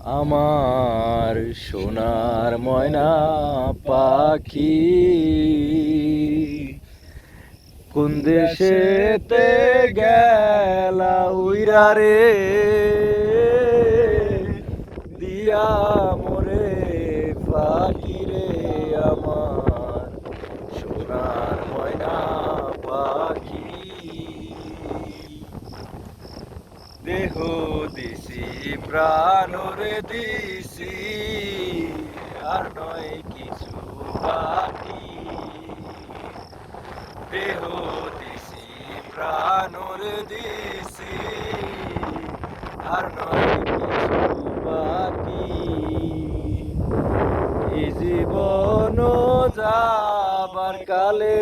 আমার সোনার ময়না পাখি। কোন দেশেতে গেলা উইরা রে? দিয়া মোরে পাখি রে আমার সোনার ময়না পাখি দেহ দিছি প্রাণরে দিছি। আর নয় কিছু বাকি। দেহ দিছি প্রাণরে দিছি। আর নয় কিছু বাকি। জীবন যাবার কালে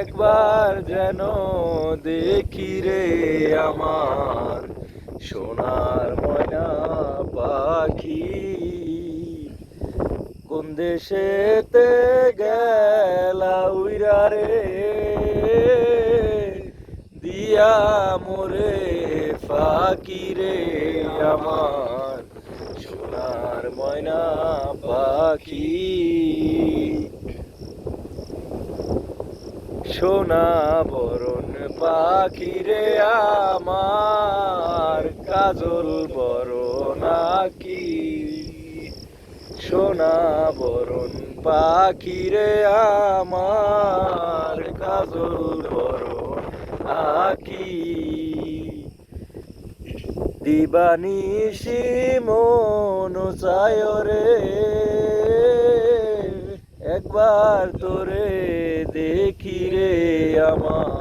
একবার যেন দেখি রে আমার সোনার ময়না পাখি। কোন দেশেতে গেলা উইরা রে? দিয়া মোরে ফাঁকি রে আমার সোনার ময়না পাখি। সোনা বরণ পাখি রে আমার, কাজল বরণ আকি। সোনা বরণ পাখি রে আমার, কাজল বরণ আকি। দিবানিশি মন চায় রে, একবার তোরে দেখি আমার